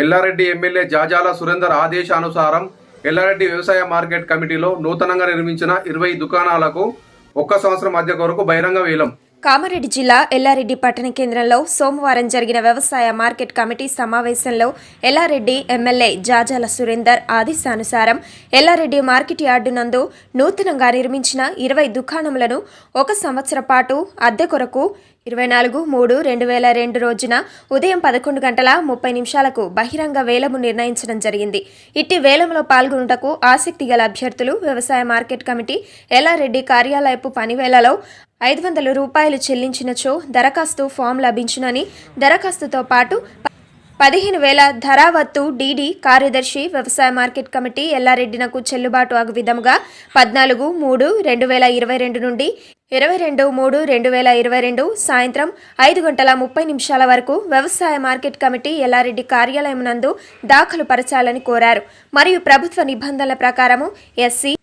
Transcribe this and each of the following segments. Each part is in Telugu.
ఎల్లారెడ్డి ఎమ్మెల్యే జాజాల సురేందర్ ఆదేశానుసారం ఎల్లారెడ్డి వ్యవసాయ మార్కెట్ కమిటీలో నూతనంగా నిర్మించిన ఇరవై దుకాణాలకు ఒక్క సంవత్సరం మధ్య కొరకు బహిరంగ వేలం కామారెడ్డి జిల్లా ఎల్లారెడ్డి పట్టణ కేంద్రంలో సోమవారం జరిగిన వ్యవసాయ మార్కెట్ కమిటీ సమావేశంలో ఎల్లారెడ్డి ఎమ్మెల్యే జాజాల సురేందర్ ఆదేశానుసారం ఎల్లారెడ్డి మార్కెట్ యార్డు నందు నూతనంగా నిర్మించిన ఇరవై దుకాణములను ఒక సంవత్సర పాటు అద్దె కొరకు ఇరవై నాలుగు మూడు రెండు వేల రెండు రోజున ఉదయం పదకొండు గంటల ముప్పై నిమిషాలకు బహిరంగ వేలము నిర్ణయించడం జరిగింది. ఇట్టి వేలంలో పాల్గొనుటకు ఆసక్తి గల అభ్యర్థులు వ్యవసాయ మార్కెట్ కమిటీ ఎల్లారెడ్డి కార్యాలయపు పనివేళలో ఐదు వందల రూపాయలు చెల్లించినచో దరఖాస్తు ఫామ్ లభించునని దరఖాస్తుతో పాటు పదిహేను వేల ధరావత్తు డీడీ కార్యదర్శి వ్యవసాయ మార్కెట్ కమిటీ ఎల్లారెడ్డినకు చెల్లుబాటు అగు విధముగా పద్నాలుగు మూడు రెండు వేల ఇరవై రెండు నుండి ఇరవై రెండు మూడు రెండు వేల ఇరవై రెండు సాయంత్రం ఐదు గంటల ముప్పై నిమిషాల వరకు వ్యవసాయ మార్కెట్ కమిటీ ఎల్లారెడ్డి కార్యాలయం నందు దాఖలు పరచాలని కోరారు. మరియు ప్రభుత్వ నిబంధనల ప్రకారము ఎస్సీ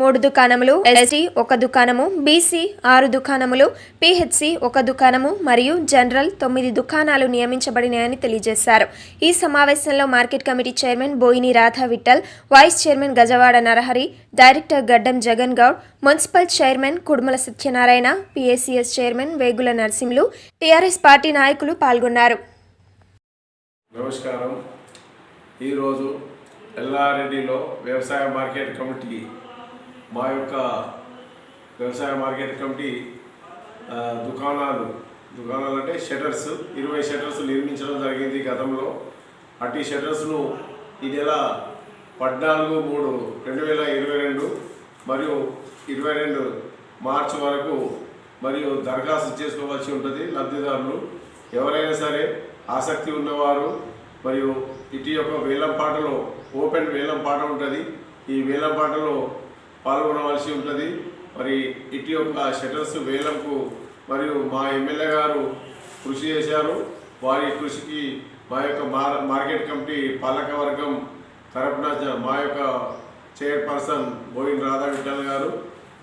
మూడు దుకాణములు ఎస్టీ ఒక దుకాణము బీసీ ఆరు దుకాణములు పిహెచ్సి ఒక దుకాణము మరియు జనరల్ తొమ్మిది దుకాణాలు నియమించబడినాయని తెలియజేశారు. ఈ సమావేశంలో market committee chairman Boini Radha Vithal vice chairman Gajawada Narahari director Gaddam Jagan Goud municipal chairman Kudumala Satyanarayana PACS chairman Vegula Narasimhulu TRS party నాయకులు పాల్గొన్నారు. నమస్కారం. ఈరోజు ఎల్లారెడ్డిలో వ్యవసాయ మార్కెట్ కమిటీ మా యొక్క వ్యవసాయ మార్కెట్ కమిటీ దుకాణాలు దుకాణాలు అంటే షటర్స్ ఇరవై షటర్స్ నిర్మించడం జరిగింది గతంలో. అటు షటర్స్ను ఈ నెల పద్నాలుగు మూడు రెండు వేల ఇరవై రెండు మరియు ఇరవై రెండు మార్చి వరకు మరియు దరఖాస్తు చేసుకోవాల్సి ఉంటుంది లబ్ధిదారులు. ఎవరైనా సరే ఆసక్తి ఉన్నవారు మరియు ఇటు యొక్క వేలం పాటలో ఓపెన్ వేలం పాట ఉంటుంది. ఈ వేలం పాటలో పాల్గొనవలసి ఉంటుంది. మరి ఇటు యొక్క షటర్స్ వేలంకు మరియు మా ఎమ్మెల్యే గారు కృషి చేశారు. వారి కృషికి మా యొక్క మార్కెట్ కమిటీ పాలకవర్గం తరపున మా యొక్క చైర్పర్సన్ గోవింద్ రాధా గారు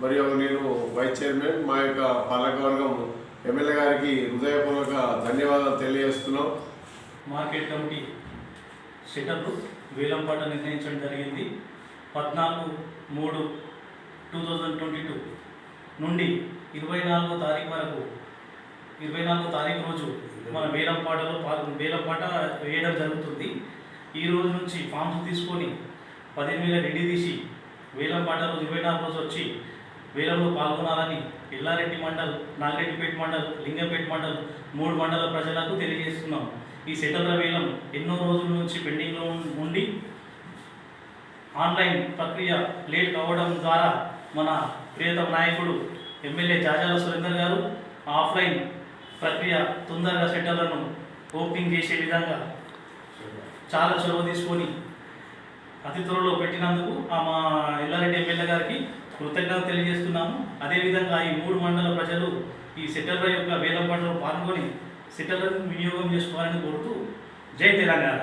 మరియు నేను వైస్ చైర్మన్ మా యొక్క పాలక వర్గం ఎమ్మెల్యే గారికి హృదయపూర్వక ధన్యవాదాలు తెలియజేస్తున్నాం. మార్కెట్ కమిటీ షటర్లు వేలంపాట నిర్ణయించడం జరిగింది. పద్నాలుగు మూడు టూ థౌజండ్ ట్వంటీ టూ నుండి ఇరవై నాలుగో తారీఖు వరకు ఇరవై నాలుగో తారీఖు రోజు మన వేలంపాటలో పాల్గొ వేలంపాట వేయడం జరుగుతుంది. ఈ రోజు నుంచి ఫామ్స్ తీసుకొని పదిహేను వేల రెడీ తీసి వేలంపాట రోజు ఇరవై నాలుగు రోజు వచ్చి వేలంలో పాల్గొనాలని ఎల్లారెడ్డి మండల్ నాగిరెడ్డిపేట మండల్ లింగంపేట మండల్ మూడు మండల ప్రజలకు తెలియజేస్తున్నాం. ఈ సెటిల్ర వేలం ఎన్నో రోజుల నుంచి పెండింగ్లో ఉండి ఆన్లైన్ ప్రక్రియ లేట్ కావడం ద్వారా మన ప్రియతమ నాయకుడు ఎమ్మెల్యే జాజాల సురేందర్ గారు ఆఫ్లైన్ ప్రక్రియ తొందరగా సెటర్లను ఓపెనింగ్ చేసే విధంగా చాలా చొరవ తీసుకొని అతి త్వరలో పెట్టినందుకు ఆ మా ఎల్లారెడ్డి ఎమ్మెల్యే గారికి కృతజ్ఞతలు తెలియజేస్తున్నాము. అదేవిధంగా ఈ మూడు మండల ప్రజలు ఈ సెటర్ల యొక్క వేలం పంటలో పాల్గొని సెటర్లను వినియోగం చేసుకోవాలని కోరుతూ జై తెలంగాణ.